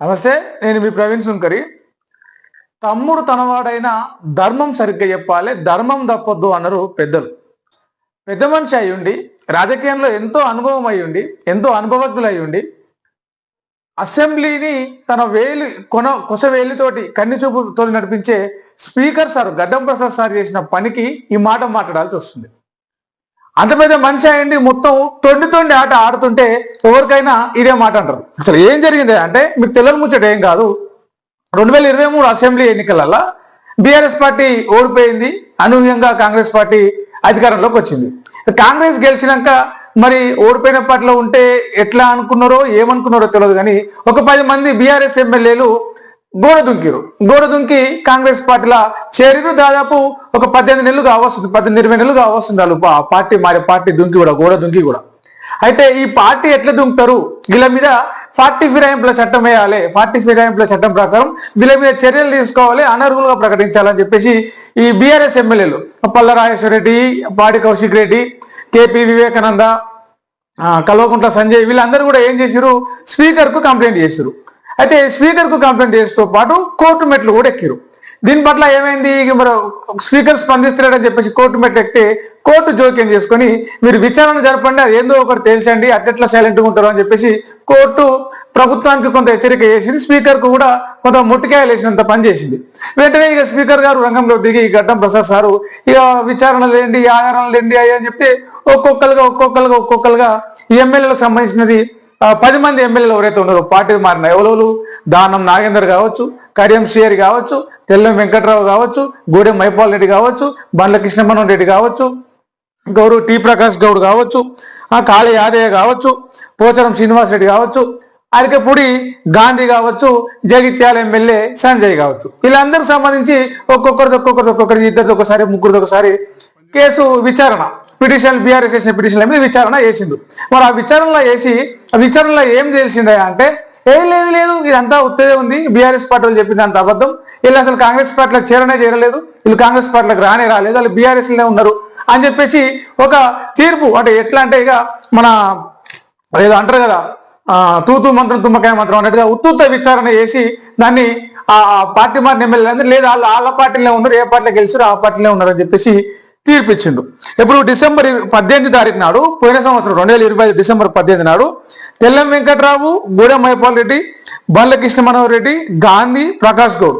నమస్తే నేను మీ ప్రవీణ్ సుంకరి. తమ్ముడు తనవాడైన ధర్మం సరిగ్గా చెప్పాలి ధర్మం తప్పొద్దు అన్నారు పెద్దలు. పెద్ద మనిషి అయ్యుండి రాజకీయంలో ఎంతో అనుభవం అయ్యుండి ఎంతో అనుభవజ్ఞులు అయ్యుండి అసెంబ్లీని తన వేలు కొన కొస వేలితోటి కన్ని చూపుతో నడిపించే స్పీకర్ సార్ గడ్డం ప్రసాద్ సార్ చేసిన పనికి ఈ మాట మాట్లాడాల్సి వస్తుంది. అంత పెద్ద మనిషి అయ్యండి మొత్తం తొండి తొండి ఆట ఆడుతుంటే ఎవరికైనా ఇదే మాట అంటారు. అసలు ఏం జరిగింది అంటే మీకు తెల్లని ముచ్చట ఏం కాదు. రెండు వేల ఇరవై మూడు అసెంబ్లీ ఎన్నికలలో బీఆర్ఎస్ పార్టీ ఓడిపోయింది. అనూహ్యంగా కాంగ్రెస్ పార్టీ అధికారంలోకి వచ్చింది. కాంగ్రెస్ గెలిచినాక మరి ఓడిపోయిన పార్టీలో ఉంటే ఎట్లా అనుకున్నారో ఏమనుకున్నారో తెలియదు కానీ ఒక పది మంది బీఆర్ఎస్ ఎమ్మెల్యేలు గోడ దుంకిరు గోడ దుంకి కాంగ్రెస్ పార్టీలో చేరిరు. దాదాపు ఒక పద్దెనిమిది నెలలుగా వస్తుంది. పద్దెనిమిది ఇరవై నెలలుగా వస్తుంది. వాళ్ళు పా- పార్టీ మారే పార్టీ దుంకి కూడా గోడ దుంకి కూడా. అయితే ఈ పార్టీ ఎట్లా దుంకుతారు? వీళ్ళ మీద ఫార్టీ ఫిరాయింపుల చట్టం వేయాలి. ఫార్టీ ఫిరాయింపుల చట్టం ప్రకారం వీళ్ళ మీద చర్యలు తీసుకోవాలి అనర్హులుగా ప్రకటించాలని చెప్పేసి ఈ బీఆర్ఎస్ ఎమ్మెల్యేలు పల్ల రాజేశ్వర రెడ్డి పాడి కౌశిక్ రెడ్డి కేపీ వివేకానంద కల్వకుంట్ల సంజయ్ వీళ్ళందరూ కూడా ఏం చేశారు స్పీకర్కు కంప్లైంట్ చేశారు అయితే స్పీకర్కు కంప్లైంట్ చేస్తూ పాటు కోర్టు మెట్లు కూడా ఎక్కారు. దీని పట్ల ఏమైంది? మరి స్పీకర్ స్పందిస్తున్నాడని చెప్పేసి కోర్టు మెట్లు ఎక్కితే కోర్టు జోక్యం చేసుకొని మీరు విచారణ జరపండి అది ఏందో ఒకటి తేల్చండి అట్లెట్లా సైలెంట్గా ఉంటారు అని చెప్పేసి కోర్టు ప్రభుత్వానికి కొంత హెచ్చరిక చేసింది. స్పీకర్కు కూడా కొంత ముట్టికాయలు వేసినంత పని చేసింది. వెంటనే ఇక స్పీకర్ గారు రంగంలో దిగి గడ్డం ప్రసాద్ సారు ఇక విచారణ లేండి ఆధారాలు లేండి అయ్యా అని చెప్తే ఒక్కొక్కరుగా ఒక్కొక్కరుగా ఒక్కొక్కరుగా ఎమ్మెల్యేలకు సంబంధించినది పది మంది ఎమ్మెల్యేలు ఎవరైతే ఉన్నారో పార్టీ మారిన ఎవరు దానం నాగేందర్ కావచ్చు కడియం శ్రీహరి కావచ్చు తెల్లం వెంకట్రావు కావచ్చు గూడెం మైపాల్ రెడ్డి కావచ్చు బండ్ల కృష్ణమోహన్ రెడ్డి కావచ్చు గౌరవ్ టి ప్రకాష్ గౌడ్ కావచ్చు కాళీ యాదయ్య కావచ్చు పోచారం శ్రీనివాస్ రెడ్డి కావచ్చు అరికపూడి గాంధీ కావచ్చు జగిత్యాల ఎమ్మెల్యే సంజయ్ కావచ్చు. వీళ్ళందరికి సంబంధించి ఒక్కొక్కరిది ఒక్కొక్కరిది ఒక్కొక్కరి ఇద్దరిది ఒకసారి ముగ్గురిది ఒకసారి కేసు విచారణ. పిటిషన్ బీఆర్ఎస్ చేసిన పిటిషన్ల మీద విచారణ చేసిండు. మరి ఆ విచారణలో వేసి ఆ విచారణలో ఏం తెలిసిందా అంటే ఏం లేదు లేదు ఇదంతా ఉత్తదే ఉంది బీఆర్ఎస్ పార్టీలు చెప్పింది అంత అబద్ధం. వీళ్ళు అసలు కాంగ్రెస్ పార్టీలకు చేరనే చేరలేదు వీళ్ళు కాంగ్రెస్ పార్టీలకు రానే రాలేదు వాళ్ళు బీఆర్ఎస్లోనే ఉన్నారు అని చెప్పేసి ఒక తీర్పు అంటే ఎట్లా అంటే ఇక మన ఏదో అంటారు కదా ఆ, తూతూ మంత్రం తుమ్మకాయ మంత్రం అన్నట్టుగా ఉత్తుత విచారణ చేసి దాన్ని ఆ పార్టీ మారిన ఎమ్మెల్యే లేదు లేదా వాళ్ళ పార్టీలో ఉన్నారు ఏ పార్టీలో గెలిచారు ఆ పార్టీలో ఉన్నారు అని చెప్పేసి తీర్పిచ్చిండు. ఇప్పుడు డిసెంబర్ పద్దెనిమిది తారీఖు నాడు పోయిన సంవత్సరం రెండు వేల ఇరవై ఐదు డిసెంబర్ పద్దెనిమిది నాడు తెల్లం వెంకట్రావు గూడెం మైపాల్ రెడ్డి బండ్ల కృష్ణ మనోహర్ రెడ్డి గాంధీ ప్రకాష్ గౌడ్.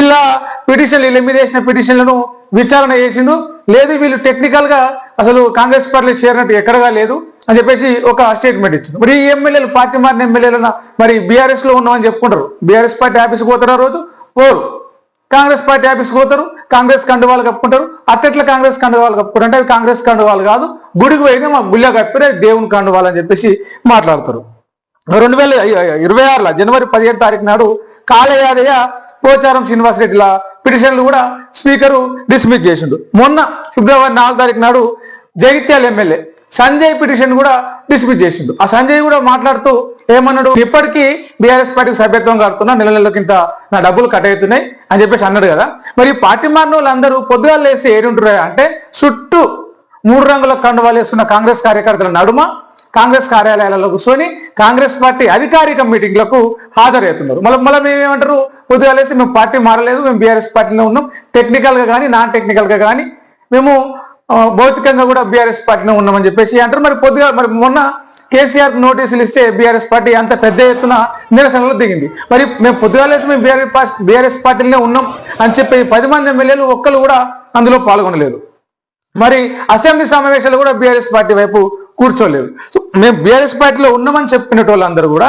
ఇలా పిటిషన్లు వీళ్ళ మీద వేసిన పిటిషన్లను విచారణ చేసిండు. లేదు వీళ్ళు టెక్నికల్గా అసలు కాంగ్రెస్ పార్టీలో చేరినట్టు ఎక్కడగా లేదు అని చెప్పేసి ఒక స్టేట్మెంట్ ఇచ్చింది మరి ఈ ఎమ్మెల్యేలు పార్టీ మారిన ఎమ్మెల్యేలు మరి బీఆర్ఎస్లో ఉన్నామని చెప్పుకుంటారు. బీఆర్ఎస్ పార్టీ ఆఫీస్కి పోతారు ఆ రోజు? పోరు. కాంగ్రెస్ పార్టీ ఆఫీస్కి పోతారు కాంగ్రెస్ కండువాలు కప్పుకుంటారు అట్టెట్లా కాంగ్రెస్ కండువాలు కప్పుకుంటారు. అంటే అవి కాంగ్రెస్ కండువాలు కాదు గుడికి పోయినా మా గుళ్ళ కప్పిరే దేవుని కండువాలు అని చెప్పేసి మాట్లాడతారు. రెండు వేల ఇరవై ఆరులో జనవరి పదిహేడు తారీఖు నాడు కాళయాదయ్య పోచారం శ్రీనివాసరెడ్డిల పిటిషన్లు కూడా స్పీకరు డిస్మిస్ చేసిండు. మొన్న ఫిబ్రవరి నాలుగు తారీఖు నాడు జగిత్యాల ఎమ్మెల్యే సంజయ్ పిటిషన్ కూడా డిస్మిస్ చేసిండు. ఆ సంజయ్ కూడా మాట్లాడుతూ ఏమన్నాడు? ఇప్పటికీ బీఆర్ఎస్ పార్టీకి సభ్యత్వం కడుతున్నా నెల నెలల కింద నా డబ్బులు కట్ అవుతున్నాయి అని చెప్పేసి అన్నాడు కదా. మరి పార్టీ మారిన వాళ్ళందరూ పొద్దుగాలు వేసి ఏడుంటారు అంటే చుట్టూ మూడు రంగుల కండువాలు వేసుకున్న కాంగ్రెస్ కార్యకర్తల నడుమ కాంగ్రెస్ కార్యాలయాలలో కూర్చొని కాంగ్రెస్ పార్టీ అధికారిక మీటింగ్లకు హాజరవుతున్నారు. మళ్ళీ మళ్ళీ మేము ఏమంటారు పొద్దుగా లేసి మేము పార్టీ మారలేదు మేము బీఆర్ఎస్ పార్టీలో ఉన్నాం. టెక్నికల్గా కానీ నాన్ టెక్నికల్గా కానీ మేము భౌతికంగా కూడా బీఆర్ఎస్ పార్టీలో ఉన్నామని చెప్పేసి అంటారు. మరి పొద్దుగా మరి మొన్న కేసీఆర్ నోటీసులు ఇస్తే బీఆర్ఎస్ పార్టీ అంత పెద్ద ఎత్తున నిరసనలో దిగింది. మరి మేము పొద్దుగా లేసి మేము బీఆర్ఎస్ పార్టీ బీఆర్ఎస్ పార్టీలోనే ఉన్నాం అని చెప్పి పది మంది ఎమ్మెల్యేలు ఒక్కరు కూడా అందులో పాల్గొనలేదు. మరి అసెంబ్లీ సమావేశాలు కూడా బీఆర్ఎస్ పార్టీ వైపు కూర్చోలేదు. సో మేము బీఆర్ఎస్ పార్టీలో ఉన్నామని చెప్పిన వాళ్ళందరూ కూడా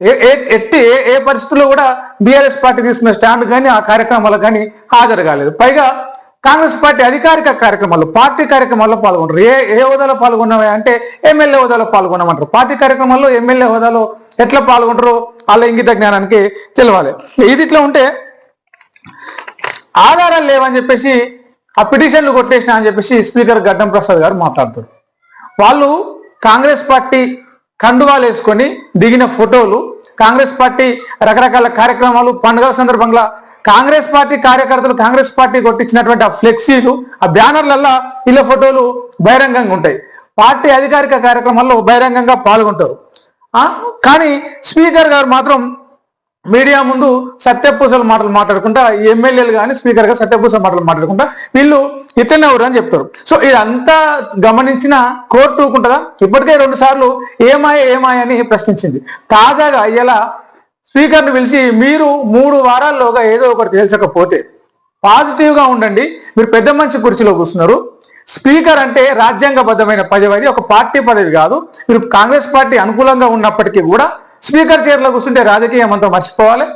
ఏ ఏ- ఎట్టి ఏ ఏ పరిస్థితుల్లో కూడా బీఆర్ఎస్ పార్టీ తీసుకున్న స్టాండ్ కానీ ఆ కార్యక్రమాలకు కానీ హాజరు కాలేదు. పైగా కాంగ్రెస్ పార్టీ అధికారిక కార్యక్రమాల్లో పార్టీ కార్యక్రమాల్లో పాల్గొంటారు ఏ ఏ హోదాలో పాల్గొన్నామే అంటే ఎమ్మెల్యే హోదాలో పాల్గొన్నామంటారు పార్టీ కార్యక్రమాల్లో ఎమ్మెల్యే హోదాలో ఎట్లా పాల్గొంటారు వాళ్ళ ఇంగిత జ్ఞానానికి తెలవాలి. ఇది ఇట్లా ఉంటే ఆధారాలు లేవని చెప్పేసి ఆ పిటిషన్లు కొట్టేసిన అని చెప్పేసి స్పీకర్ గడ్డం ప్రసాద్ గారు మాట్లాడుతారు. వాళ్ళు కాంగ్రెస్ పార్టీ కండువాలు వేసుకొని దిగిన ఫోటోలు కాంగ్రెస్ పార్టీ రకరకాల కార్యక్రమాలు పండుగల సందర్భంగా కాంగ్రెస్ పార్టీ కార్యకర్తలు కాంగ్రెస్ పార్టీ కొట్టించినటువంటి ఆ ఫ్లెక్సీలు ఆ బ్యానర్లల్లో వీళ్ళ ఫోటోలు బహిరంగంగా ఉంటాయి. పార్టీ అధికారిక కార్యక్రమాల్లో బహిరంగంగా పాల్గొంటారు. ఆ? కానీ స్పీకర్ గారు మాత్రం మీడియా ముందు సత్యపూసల మాటలు మాట్లాడుకుంటా ఎమ్మెల్యేలు కానీ స్పీకర్గా సత్యపూసల మాటలు మాట్లాడుకుంటా వీళ్ళు ఇట్లనే ఎవరు అని చెప్తారు. సో ఇదంతా గమనించిన కోర్టు ఊకుంటుందా? ఇప్పటికే రెండు సార్లు ఏమాయ ఏమాయ అని ప్రశ్నించింది. తాజాగా ఇలా స్పీకర్ని పిలిచి మీరు మూడు వారాల్లోగా ఏదో ఒకటి తేల్చకపోతే పాజిటివ్గా ఉండండి. మీరు పెద్ద మంచి కుర్చీలో కూర్చున్నారు. స్పీకర్ అంటే రాజ్యాంగబద్ధమైన పదవి. అది ఒక పార్టీ పదవి కాదు. మీరు కాంగ్రెస్ పార్టీ అనుకూలంగా ఉన్నప్పటికీ కూడా స్పీకర్ చైర్లో కూర్చుంటే రాజకీయం అంతా మర్చిపోవాలి.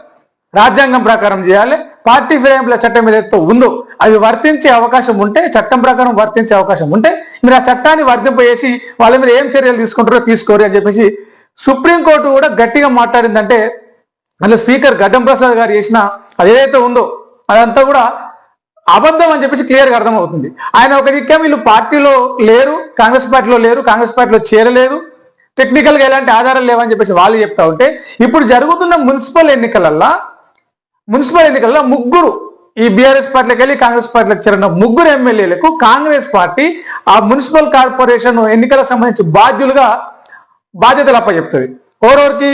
రాజ్యాంగం ప్రకారం చేయాలి. పార్టీ ఫిరాయింపుల చట్టం ఏదైతే ఉందో అది వర్తించే అవకాశం ఉంటే చట్టం ప్రకారం వర్తించే అవకాశం ఉంటే మీరు ఆ చట్టాన్ని వర్తింపజేసి వాళ్ళ మీద ఏం చర్యలు తీసుకుంటారో తీసుకోరు అని చెప్పేసి సుప్రీంకోర్టు కూడా గట్టిగా మాట్లాడిందంటే అందులో స్పీకర్ గడ్డం ప్రసాద్ గారు చేసిన అదేదైతే ఉందో అదంతా కూడా అబద్ధం అని చెప్పేసి క్లియర్గా అర్థమవుతుంది. ఆయన ఒక దిక్కే వీళ్ళు పార్టీలో లేరు కాంగ్రెస్ పార్టీలో లేరు కాంగ్రెస్ పార్టీలో చేరలేదు టెక్నికల్గా ఎలాంటి ఆధారాలు లేవని చెప్పేసి వాళ్ళు చెప్తా ఉంటే ఇప్పుడు జరుగుతున్న మున్సిపల్ ఎన్నికలల్లో మున్సిపల్ ఎన్నికల్లో ముగ్గురు ఈ బీఆర్ఎస్ పార్టీకి వెళ్ళి కాంగ్రెస్ పార్టీలకు చేరిన ముగ్గురు ఎమ్మెల్యేలకు కాంగ్రెస్ పార్టీ ఆ మున్సిపల్ కార్పొరేషన్ ఎన్నికలకు సంబంధించి బాధ్యులుగా బాధ్యతలు అప్పచెప్తుంది. ఓరోరికి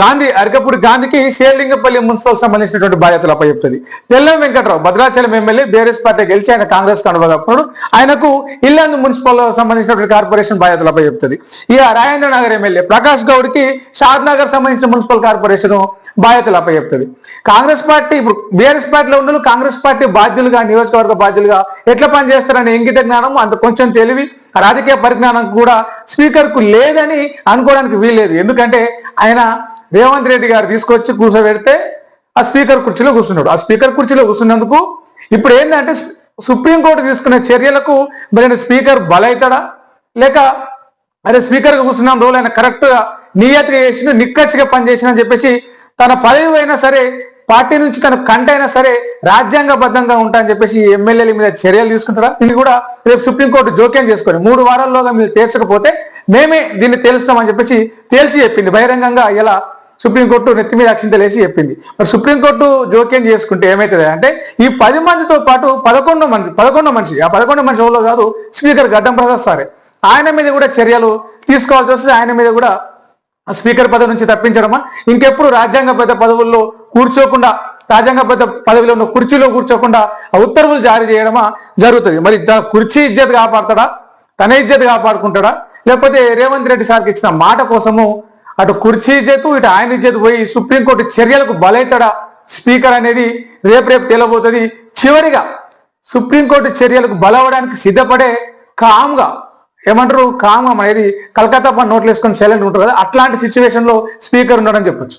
గాంధీ అరకపూడి గాంధీకి శేర్లింగపల్లి మున్సిపల్ సంబంధించినటువంటి బాధ్యతలు అప్పచెప్తుంది. Tellam Venkatrao Bhadrachalam MLA BRS party గెలిచి ఆయన కాంగ్రెస్ కనుగొనప్పుడు ఆయనకు ఇల్లందు మున్సిపల్ సంబంధించినటువంటి కార్పొరేషన్ బాధ్యతలు అప్పచెప్తుంది. ఇక రాజేంద్ర నగర్ ఎమ్మెల్యే ప్రకాష్ గౌడ్కి షాద్ నగర్ సంబంధించిన మున్సిపల్ కార్పొరేషన్ బాధ్యతలు అప్పచెప్తుంది. కాంగ్రెస్ పార్టీ ఇప్పుడు బీఆర్ఎస్ పార్టీలో ఉన్న కాంగ్రెస్ పార్టీ బాధ్యులుగా నియోజకవర్గ బాధ్యులుగా ఎట్లా పనిచేస్తారనే ఇంగిత జ్ఞానం అంత కొంచెం తెలివి రాజకీయ పరిజ్ఞానం కూడా స్పీకర్కు లేదని అనుకోవడానికి వీల్లేదు. ఎందుకంటే ఆయన రేవంత్ రెడ్డి గారు తీసుకొచ్చి కూర్చోబెడితే ఆ స్పీకర్ కుర్చీలో కూర్చున్నాడు. ఆ స్పీకర్ కుర్చీలో కూర్చున్నందుకు ఇప్పుడు ఏంటంటే సుప్రీంకోర్టు తీసుకునే చర్యలకు మరి స్పీకర్ బలవుతాడా లేక అరే స్పీకర్గా కూర్చున్నాం రోజు ఆయన కరెక్ట్గా నియతిగా చేసిన నిక్కచ్చిగా పనిచేసిన అని చెప్పేసి తన పదవి అయినా సరే పార్టీ నుంచి తన కంటైనా సరే రాజ్యాంగబద్ధంగా ఉంటా అని చెప్పేసి ఎమ్మెల్యేల మీద చర్యలు తీసుకుంటారా? ఇది కూడా రేపు సుప్రీంకోర్టు జోక్యం చేసుకొని మూడు వారాల్లోగా మీరు తేల్చకపోతే మేమే దీన్ని తేలుస్తామని చెప్పేసి తేల్చి చెప్పింది. బహిరంగంగా ఇలా సుప్రీంకోర్టు నెత్తి మీద అక్షింతలేసి చెప్పింది. మరి సుప్రీంకోర్టు జోక్యం చేసుకుంటే ఏమవుతుంది అంటే ఈ పది మందితో పాటు పదకొండో మంది పదకొండో మనిషి ఆ పదకొండో మనిషి ఎవరో కాదు స్పీకర్ గడ్డం ప్రసాద్ సారే. ఆయన మీద కూడా చర్యలు తీసుకోవాల్సి వస్తుంది ఆయన మీద కూడా స్పీకర్ పదవి నుంచి తప్పించడమా? ఇంకెప్పుడు రాజ్యాంగ పెద్ద పదవుల్లో కూర్చోకుండా రాజ్యాంగబద్ధ పదవిలో ఉన్న కుర్చీలో కూర్చోకుండా ఆ ఉత్తర్వులు జారీ చేయడమా జరుగుతుంది. మరి కుర్చీ ఇజ్జత్ కాపాడతాడా? తన ఇజ్జత్ కాపాడుకుంటాడా? లేకపోతే రేవంత్ రెడ్డి సార్కి ఇచ్చిన మాట కోసము అటు కుర్చీ ఇజ్జత్ ఇటు ఆయన ఇజ్జత్ పోయి సుప్రీంకోర్టు చర్యలకు బలైతాడా? స్పీకర్ అనేది రేపు రేపు తేలబోతుంది. చివరిగా సుప్రీంకోర్టు చర్యలకు బలవడానికి సిద్ధపడే కామ్గా ఏమంటారు? కామ్గా అనేది కలకత్తా పని నోట్లు వేసుకొని సైలెంట్ ఉంటారు కదా అట్లాంటి సిచ్యువేషన్లో స్పీకర్ ఉన్నాడని చెప్పొచ్చు.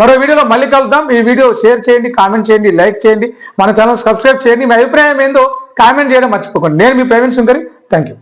మరో వీడియోలో మళ్ళీ కలుద్దాం. ఈ వీడియో షేర్ చేయండి కామెంట్ చేయండి లైక్ చేయండి. మన ఛానల్ సబ్స్క్రైబ్ చేయండి. మీ అభిప్రాయం ఏందో కామెంట్ చేయడం మర్చిపోకండి. నేను మీ ప్రవీణ్ సుంకరి. Thank you